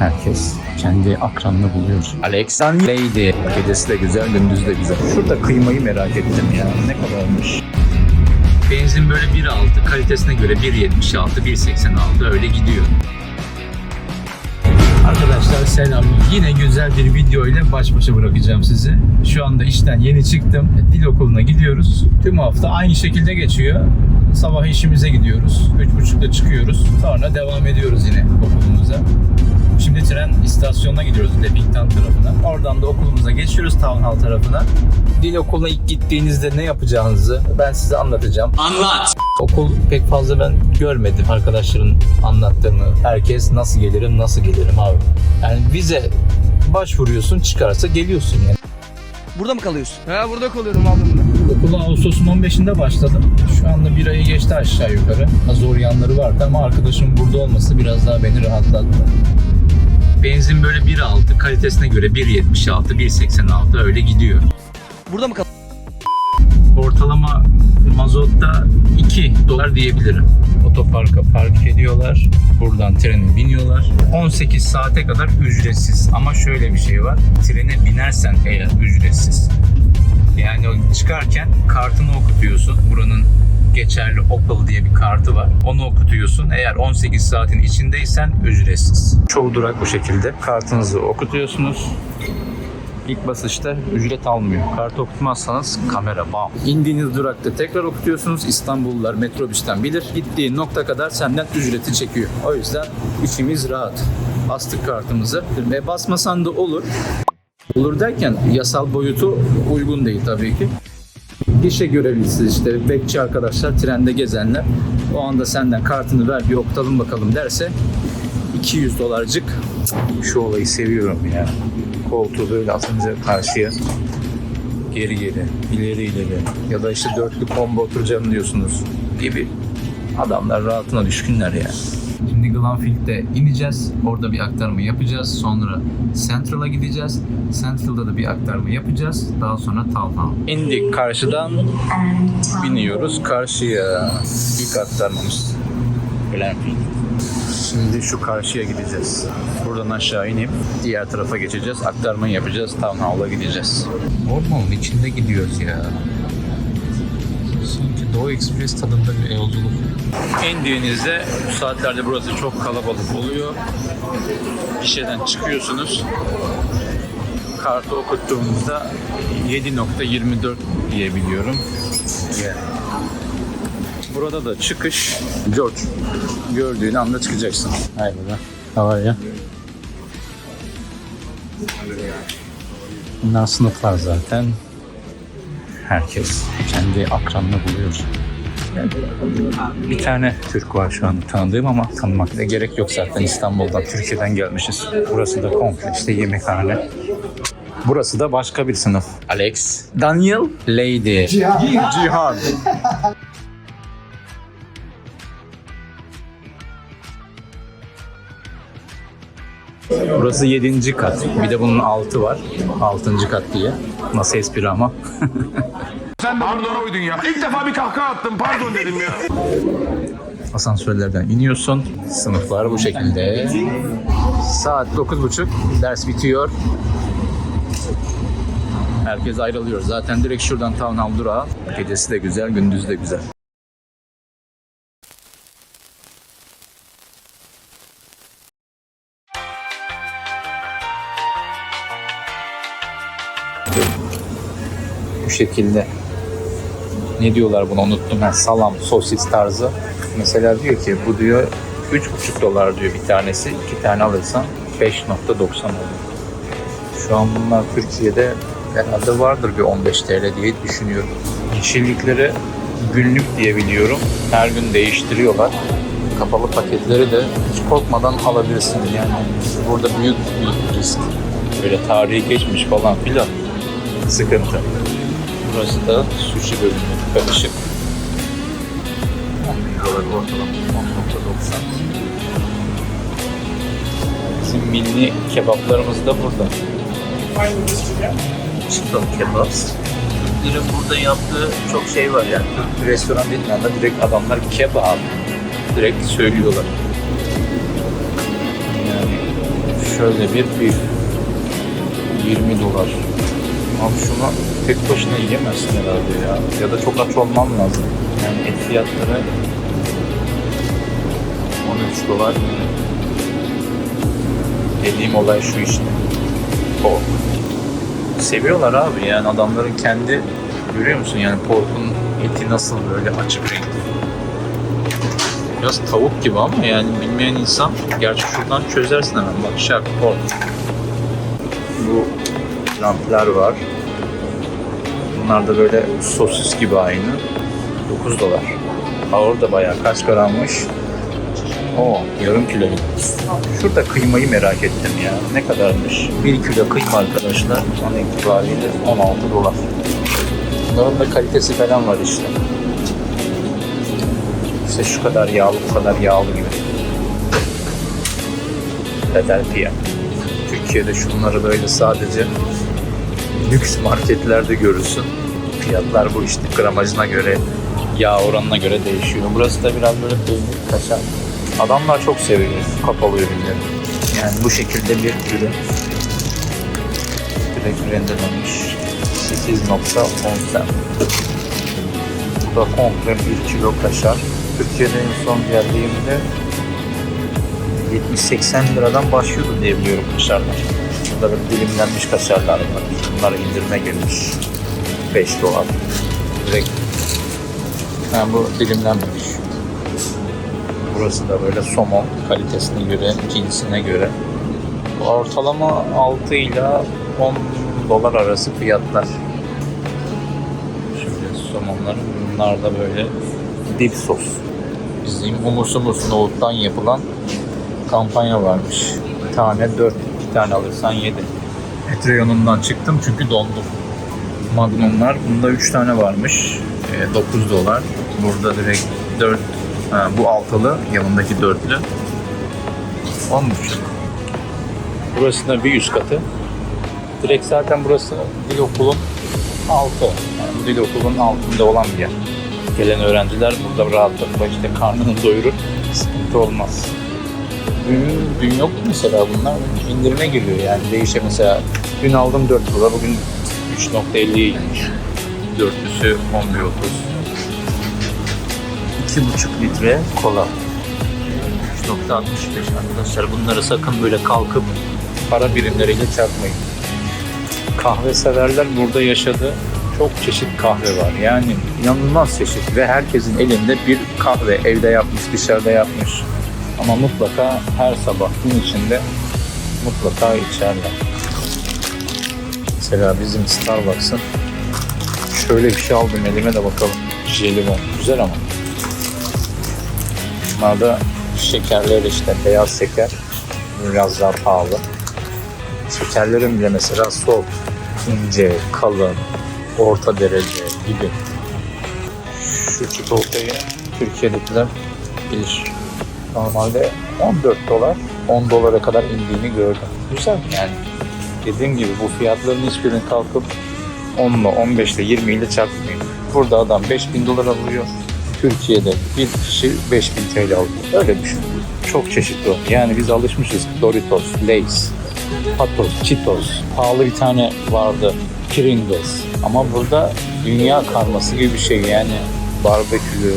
Herkes kendi akranını buluyor. Alex Lady. Gecesi de güzel, gündüz de güzel. Şurada kıymayı merak ettim ya. Ne kadarmış? Benzin böyle 1.6, kalitesine göre 1.76, 1.86 öyle gidiyor. Arkadaşlar selam. Yine güzel bir video ile baş başa bırakacağım sizi. Şu anda işten yeni çıktım. Dil okuluna gidiyoruz. Tüm hafta aynı şekilde geçiyor. Sabah işimize gidiyoruz. 3.30'da çıkıyoruz. Sonra devam ediyoruz yine okulumuza. Şimdi tren istasyonuna gidiyoruz Lepington tarafına. Oradan da okulumuza geçiyoruz Town Hall tarafına. Dil okuluna ilk gittiğinizde ne yapacağınızı ben size anlatacağım. Anlat. Okul pek fazla ben görmedim arkadaşların anlattığını. Herkes nasıl gelirim, nasıl gelirim abi. Yani vize başvuruyorsun, çıkarsa geliyorsun yani. Burada mı kalıyorsun? Ha burada kalıyorum abimle. Okula Ağustos'un 15'inde başladım. Şu anda bir ayı geçti aşağı yukarı. Ha, Zor yanları vardı ama arkadaşımın burada olması biraz daha beni rahatlattı. Benzin böyle 1.6, kalitesine göre 1.76, 1.86 öyle gidiyor. Burada mı kalıyorsun? Ortalama mazotta 2 dolar diyebilirim. Otoparka park ediyorlar. Buradan trene biniyorlar. 18 saate kadar ücretsiz. Ama şöyle bir şey var. Trene binersen eğer ücretsiz. Yani çıkarken kartını okutuyorsun. Buranın geçerli Opel diye bir kartı var. Onu okutuyorsun. Eğer 18 saatin içindeysen ücretsiz. Çoğu durak bu şekilde. Kartınızı okutuyorsunuz. İlk basışta ücret almıyor. Kart okutmazsanız kamera bam. İndiğiniz durakta tekrar okutuyorsunuz. İstanbullular metrobüsten bilir. Gittiği nokta kadar senden ücreti çekiyor. O yüzden içimiz rahat. Bastık kartımızı. Ve basmasan da olur. Olur derken yasal boyutu uygun değil tabii ki. Gişe görevlisi işte bekçi arkadaşlar trende gezenler o anda senden kartını ver bir okutalım bakalım derse 200 dolarcık şu olayı seviyorum ya. Koltuğu böyle atınca karşıya geri geri, ileri ileri ya da işte dörtlü combo oturacağım diyorsunuz gibi. Adamlar rahatına düşkünler ya. Şimdi Glenfield'de ineceğiz. Orada bir aktarma yapacağız. Sonra Central'a gideceğiz. Central'da da bir aktarma yapacağız. Daha sonra Talha. İndik karşıdan biniyoruz karşıya. İlk aktarmamız Glenfield. Şimdi şu karşıya gideceğiz. Buradan aşağı inip diğer tarafa geçeceğiz. Aktarmayı yapacağız. Town Hall'a gideceğiz. Ormanın içinde gidiyoruz ya. Sanki Doğu Express tadında bir yolculuk. İndiğinizde bu saatlerde burası çok kalabalık oluyor. Gişeden çıkıyorsunuz. Kartı okuttuğunuzda 7.24 diyebiliyorum. Yani. Burada da çıkış George. Gördüğün anda çıkacaksın. Burada. How are you? Bunlar sınıflar zaten. Herkes kendi akranını buluyor. Bir tane Türk var şu an tanıdığım ama tanımak da gerek yok zaten İstanbul'dan, Türkiye'den gelmişiz. Burası da komple işte yemekhane. Burası da başka bir sınıf. Alex, Daniel, Lady, Cihan. Burası 7. kat. Bir de bunun altı var. 6. kat diye. Nasıl espri ama. Sen de bunlara uydun ya. İlk defa bir kahkaha attım pardon dedim ya. Asansörlerden iniyorsun. Sınıflar bu şekilde. Saat 9.30 ders bitiyor. Herkes ayrılıyor. Zaten direkt şuradan Town Hall durağı. Gecesi de güzel, gündüz de güzel. Bu şekilde ne diyorlar buna unuttum ben salam sosis tarzı. Mesela diyor ki bu diyor 3,5 dolar diyor bir tanesi. iki tane alırsan 5.90 oluyor. Şu an bunlar Türkiye'de herhalde vardır bir 15 TL diye düşünüyorum. Yeşillikleri günlük diye biliyorum. Her gün değiştiriyorlar. Kapalı paketleri de hiç korkmadan alabilirsin. Yani burada büyük bir risk. Böyle tarihi geçmiş falan filan sıkıntı. Burası da sushi bölümü karışık. 11 dolar ortalama 10.90. Bizim milli kebaplarımız da burada. Chicken kebabs. Türklerin burada yaptığı çok şey var yani. Türk restoran dediğin anda direkt adamlar kebap direkt söylüyorlar. Yani Şöyle bir bir 20 dolar. Abi şunu tek başına yiyemezsin herhalde ya. Ya da çok aç olman lazım. Yani et fiyatları 13 dolar. Dediğim olay şu işte. Pork. Seviyorlar abi yani adamların kendi görüyor musun yani porkun eti nasıl böyle açık renkli. Biraz tavuk gibi ama yani bilmeyen insan gerçi şuradan çözersin hemen bak şak pork. Bu lamplar var. Bunlar da böyle sosis gibi aynı. 9 dolar. Ağır da bayağı kaç grammış? O yarım kilo. Şurada kıymayı merak ettim ya. Ne kadarmış? 1 kilo kıyma arkadaşlar. An itibariyle 16 dolar. Bunların da kalitesi falan var işte. İşte şu kadar yağlı, bu kadar yağlı gibi. Philadelphia. Türkiye'de şunları böyle sadece lüks marketlerde görürsün. Fiyatlar bu işte gramajına göre, yağ oranına göre değişiyor. Burası da biraz böyle peynir, kaşar. Adamlar çok seviyor kapalı ürünleri. Yani bu şekilde bir ürün direkt rendelenmiş. 8.10 cent. Bu da komple 1 kilo kaşar. Türkiye'de en son geldiğimde 70-80 liradan başlıyordu diye biliyorum kaşarlar. Böyle dilimlenmiş kaşarlar var. Bunlar indirime girmiş. 5 dolar. Direkt yani bu dilimlenmemiş. Burası da böyle somon kalitesine göre, cinsine göre. Ortalama 6 ile 10 dolar arası fiyatlar. Şöyle somonların bunlar da böyle dip sos. Bizim humusumuz nohuttan yapılan kampanya varmış. Tane 4, iki tane alırsan 7. Et reyonundan çıktım çünkü dondum. Magnumlar, bunda 3 tane varmış. E, 9 dolar. Burada direkt 4, ha, bu altılı, yanındaki dörtlü. 10 buçuk. Burası da bir üst katı. Direkt zaten burası dil okulun altı. Yani bu dil okulun altında olan bir yer. Gelen öğrenciler burada rahatlıkla işte karnını doyurur, sıkıntı olmaz. Dün, dün yok mesela bunlar indirime giriyor yani değişe mesela dün aldım 4 dolar bugün 3.50'ye inmiş. Dörtlüsü 11.30. 2,5 litre kola. 3.65 arkadaşlar bunları sakın böyle kalkıp para birimleriyle çarpmayın. Kahve severler burada yaşadı. Çok çeşit kahve var. Yani inanılmaz çeşit ve herkesin elinde bir kahve evde yapmış, dışarıda yapmış. Ama mutlaka her sabah gün içinde mutlaka içerler. Mesela bizim Starbucks'ın şöyle bir şey aldım elime de bakalım. Jelibon. Güzel ama. Bunlar da şekerler işte beyaz şeker. Biraz daha pahalı. Şekerlerin bile mesela soft, ince, kalın, orta derece gibi. Şu çikolatayı Türkiye'dekiler bilir. Normalde 14 dolar, 10 dolara kadar indiğini gördüm. Güzel yani. Dediğim gibi bu fiyatların hiçbirini kalkıp 10 ile 15 ile 20 ile çarpmayın. Burada adam 5000 dolar alıyor. Türkiye'de bir kişi 5000 TL alıyor. Öyle düşün. Çok çeşitli. Yani biz alışmışız. Doritos, Lay's, Patos, Cheetos. Pahalı bir tane vardı. Pringles. Ama burada dünya karması gibi bir şey yani. Barbekülü.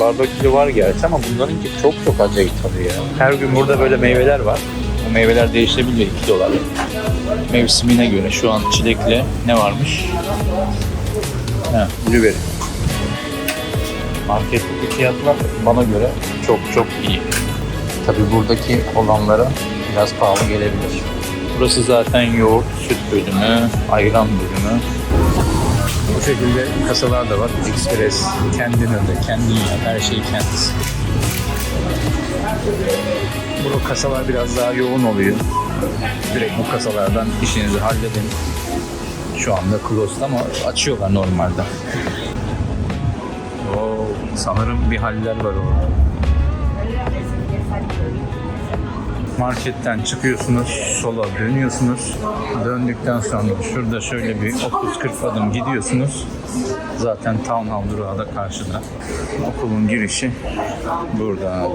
Barbekülü var gerçi ama bunlarınki çok çok acayip tadı ya. Her gün burada böyle meyveler var. Bu meyveler değişebiliyor 2 dolar. Mevsimine göre şu an çilekli ne varmış? Ha, blueberry. Marketteki fiyatlar bana göre çok çok iyi. Tabi buradaki olanlara biraz pahalı gelebilir. Burası zaten yoğurt, süt bölümü, ayran bölümü. Bu şekilde kasalar da var. Express, kendin öde, kendin yap, her şey kendisi. Bu kasalar biraz daha yoğun oluyor. Direkt bu kasalardan işinizi halledin. Şu anda closed ama açıyorlar normalde. Oo, sanırım bir haller var orada. Marketten çıkıyorsunuz, sola dönüyorsunuz. Döndükten sonra şurada şöyle bir 30-40 adım gidiyorsunuz. Zaten Town Hall durağı da karşıda. Okulun girişi burada.